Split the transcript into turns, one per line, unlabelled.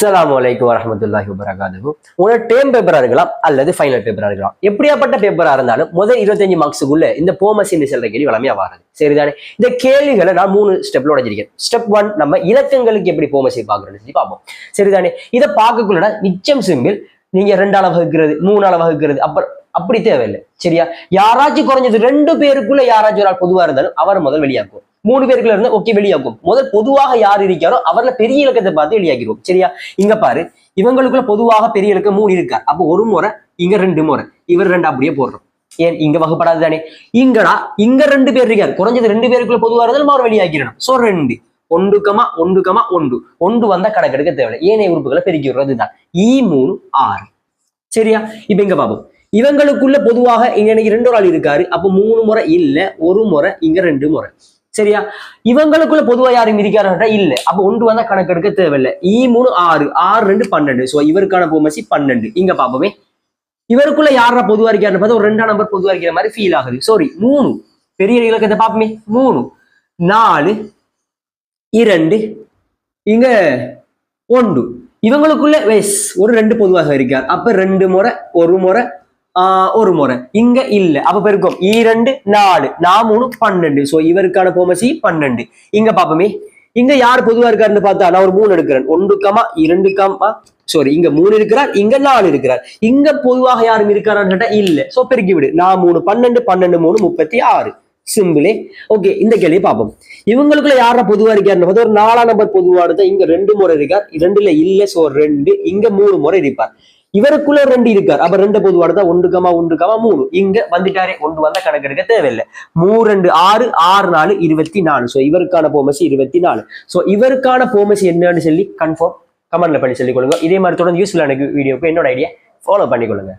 அஸ்லாம் வலைக்கு வரமத்துல்லாஹி வபரகாத்துஹு. உங்களோட டேம் பேப்பராக இருக்கலாம் அல்லது ஃபைனல் பேப்பராக இருக்கலாம். எப்படியாப்பட்ட பேப்பராக இருந்தாலும் முதல் இருபத்தஞ்சு மார்க்ஸுக்குள்ள இந்த போமசின்னு செல்ற கேள்வி வளமையாக வராது. சரிதானே? இந்த கேள்விகளை நான் மூணு ஸ்டெப்ல உடைஞ்சிருக்கேன். ஸ்டெப் ஒன் நம்ம இலக்கங்களுக்கு எப்படி போமசி பாக்குறோம்னு சொல்லி பார்ப்போம். சரிதானே? இதை பார்க்கக்குள்ளனா நிச்சயம் சிம்பிள் நீங்க ரெண்டால வகுக்கிறது மூணால வகுக்கிறது அப்புறம் அப்படி தேவையில்லை. சரியா? யாராச்சும் குறைஞ்சது ரெண்டு பேருக்குள்ள யாராச்சும் ஒரு ஆள் பொதுவாக இருந்தாலும் அவர் முதல் வெளியாக்குவோம். மூணு பேருக்குள்ள இருந்தா ஓகே வெளியாகும். முதல் பொதுவாக யார் இருக்காரோ அவர்ல பெரிய இலக்கத்தை பார்த்து வெளியாக்கிடுவோம். சரியா? இங்க பாரு இவங்களுக்குள்ள பொதுவாக பெரிய இலக்கம் மூணு இருக்கா அப்போ ஒரு முறை இங்க ரெண்டு முறை. இவர் ரெண்டு அப்படியே போடுறோம். ஏன்? இங்க வகுப்படாது தானே? இங்கடா இங்க ரெண்டு பேர் இருக்காரு. குறைஞ்சது ரெண்டு பேருக்குள்ள பொதுவா இருந்தாலும் அவர் வெளியாக்கிடணும். சோ ரெண்டு. ஒன்றுக்கமா ஒன்றுக்கமா ஒன்று ஒன்று. வந்தா கணக்கெடுக்க தேவையில்லை. ஏனைய உறுப்புகளை பெருக்கி விடுறது தான் ஈ e மூணு ஆறு. சரியா? இப்ப இங்க பாப்போம். இவங்களுக்குள்ள பொதுவாக இங்க இன்னைக்கு ரெண்டு ஆள் இருக்காரு. அப்போ மூணு முறை இல்ல ஒரு முறை இங்க ரெண்டு முறை. சரியா? இவங்களுக்குள்ள பொதுவா யாரும் இருக்காருன்றா இல்ல. அப்ப ஒன்று வந்தா கணக்கு எடுக்க தேவையில்லை. ஈ மூணு ஆறு. ஆறு ரெண்டு பன்னெண்டு. சோ இவருக்கான பூமசி பன்னெண்டு. இங்க பாப்போமே. இவருக்குள்ள யாரா பொதுவா இருக்காருன்னு பார்த்தா ஒரு ரெண்டாம் நம்பர் பொதுவா இருக்கிற மாதிரி ஃபீல் ஆகுது. சாரி மூணு. பெரிய இலக்கத்தை பாப்போமே. மூணு. நாலு. இரண்டு. இங்க ஒன்று. இவங்களுக்குள்ள வெஸ் ஒரு ரெண்டு பொதுவாக இருக்கார். அப்ப ரெண்டு முறை ஒரு முறை ஒரு முறை. இங்க இல்ல. அப்ப பெருக்கும். இரண்டு நாலு நான் மூணு பன்னெண்டு சோ இவருக்கான போமசி பன்னெண்டு இங்க பாப்போமே இங்க யார் பொதுவா இருக்காருன்னு பார்த்தா நான் ஒரு மூணு எடுக்கிறேன் ஒன்று கமா இரண்டு கமா சாரி இங்க மூணு இருக்கிறார் இங்க நாலு இருக்கிறார் இங்க பொதுவாக யாரும் இருக்கிறான்னு கேட்டா இல்ல சோ பெருக்கி விடு நான் மூணு பன்னெண்டு பன்னெண்டு மூணு முப்பத்தி ஆறு சிம்பிளே ஓகே இந்த கேள்வியை பார்ப்போம் இவங்களுக்குள்ள யாரா பொதுவா இருக்காருன்னு பார்த்தா ஒரு நாலாம் நம்பர் பொதுவானதான் இங்க ரெண்டு முறை இருக்கார் ரெண்டுல இல்ல சோ ரெண்டு இங்க மூணு முறை இருப்பார் இவருக்குள்ள ரெண்டு இருக்கார். அப்ப ரெண்டு பொதுவானதா ஒன்று கமா ஒன்று கமா மூணு. இங்க வந்துட்டாரே ஒன்று வந்தா கணக்கெடுக்க தேவையில்லை. மூணு ரெண்டு ஆறு ஆறு நாலு இருபத்தி நாலு. சோ இவருக்கான போமசி இருபத்தி நாலு. சோ இவருக்கான போமசி என்னன்னு சொல்லி கன்ஃபார்ம் கமெண்ட்ல பண்ணி சொல்லிக் கொள்ளுங்க. இதே மாதிரி தொடர்ந்து யூஸ்ஃபுல்லான வீடியோக்கு என்னோட ஐடியா ஃபாலோ பண்ணிக்கொள்ளுங்க